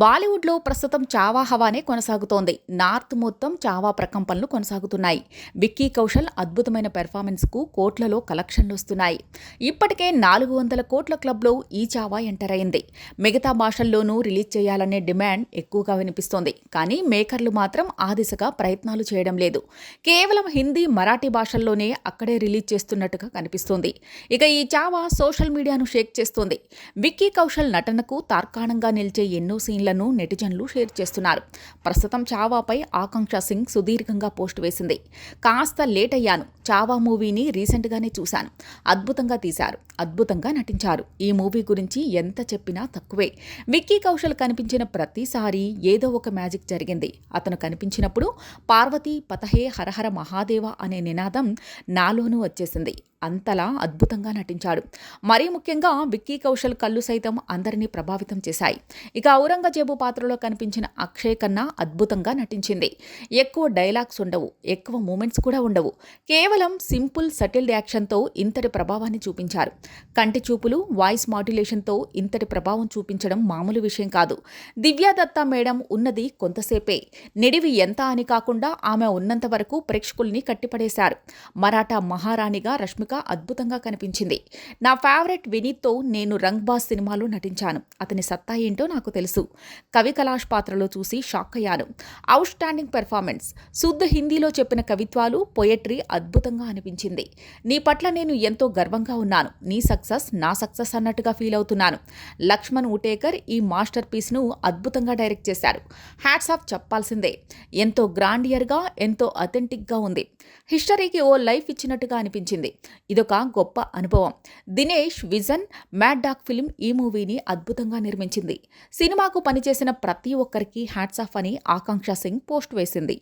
బాలీవుడ్లో ప్రస్తుతం చావా హవానే కొనసాగుతోంది. నార్త్ మొత్తం చావా ప్రకంపనలు కొనసాగుతున్నాయి. విక్కీ కౌశల్ అద్భుతమైన పెర్ఫార్మెన్స్కు కోట్లలో కలెక్షన్లు వస్తున్నాయి. ఇప్పటికే నాలుగు వందల కోట్ల క్లబ్లో ఈ చావా ఎంటర్ అయింది. మిగతా భాషల్లోనూ రిలీజ్ చేయాలనే డిమాండ్ ఎక్కువగా వినిపిస్తోంది. కానీ మేకర్లు మాత్రం ఆ దిశగా ప్రయత్నాలు చేయడం లేదు. కేవలం హిందీ మరాఠీ భాషల్లోనే అక్కడే రిలీజ్ చేస్తున్నట్టుగా కనిపిస్తోంది. ఇక ఈ చావా సోషల్ మీడియాను షేక్ చేస్తోంది. విక్కీ కౌశల్ నటనకు తార్కాణంగా నిలిచే ఎన్నో సీన్లను నెటిజన్లు షేర్ చేస్తున్నారు. ప్రస్తుతం చావాపై ఆకాంక్ష సింగ్ సుదీర్ఘంగా పోస్ట్ వేసింది. కాస్త లేట్ అయ్యాను. చావా మూవీని రీసెంట్గానే చూశాను. అద్భుతంగా తీశారు. అద్భుతంగా నటించారు. ఈ మూవీ గురించి ఎంత చెప్పినా తక్కువే. విక్కీ కౌశల్ కనిపించిన ప్రతిసారి ఏదో ఒక మ్యాజిక్ జరిగింది. అతను కనిపించినప్పుడు పార్వతీ పతహే హరహర మహాదేవ అనే నినాదం నాలోనూ వచ్చేసింది. అంతలా అద్భుతంగా నటించాడు. మరీ ముఖ్యంగా విక్కీ కౌశల్ కళ్ళు సైతం అందరినీ ప్రభావితం చేశాయి. ఇక ఔరంగజేబు పాత్రలో కనిపించిన అక్షయ్ కన్నా అద్భుతంగా నటించింది. ఎక్కువ డైలాగ్స్ ఉండవు ఎక్కువ మూమెంట్స్ కూడా ఉండవు. కేవలం సింపుల్ సటిల్ యాక్షన్తో ఇంతటి ప్రభావాన్ని చూపించారు. కంటి చూపులు వాయిస్ మాడ్యులేషన్తో ఇంతటి ప్రభావం చూపించడం మామూలు విషయం కాదు. దివ్యాదత్త మేడం ఉన్నది కొంతసేపే. నిడివి ఎంత అని కాకుండా ఆమె ఉన్నంత వరకు ప్రేక్షకుల్ని కట్టిపడేశారు. మరాఠా మహారాణిగా రష్మిక అద్భుతంగా కనిపించింది. నా ఫేవరెట్ వినీత్తో నేను రంగ్ బాస్ సినిమాలో నటించాను. అతని సత్తా ఏంటో నాకు తెలుసు. కవి కలాష్ పాత్రలో చూసి షాక్ అయ్యాను. అవుట్ స్టాండింగ్ పెర్ఫార్మెన్స్ శుద్ధ హిందీలో చెప్పిన కవిత్వాలు పొయట్రీ అద్భుతంగా అనిపించింది. నీ పట్ల నేను ఎంతో గర్వంగా ఉన్నాను. నీ సక్సెస్ నా సక్సెస్ అన్నట్టుగా ఫీల్ అవుతున్నాను. లక్ష్మణ్ ఉటేకర్ ఈ మాస్టర్ పీస్ను అద్భుతంగా డైరెక్ట్ చేశారు. హ్యాట్స్ ఆఫ్ చెప్పాల్సిందే. ఎంతో గ్రాండియర్గా ఎంతో అథెంటిక్గా ఉంది. హిస్టరీకి ఓ లైఫ్ ఇచ్చినట్టుగా అనిపించింది. ఇదొక గొప్ప అనుభవం. Dinesh Vijan Maddock film ఈ మూవీని అద్భుతంగా నిర్మించింది. సినిమాకు పనిచేసిన ప్రతి ఒక్కరికి హ్యాట్స్ ఆఫ్ అని ఆకాంక్ష సింగ్ పోస్ట్ వేసింది.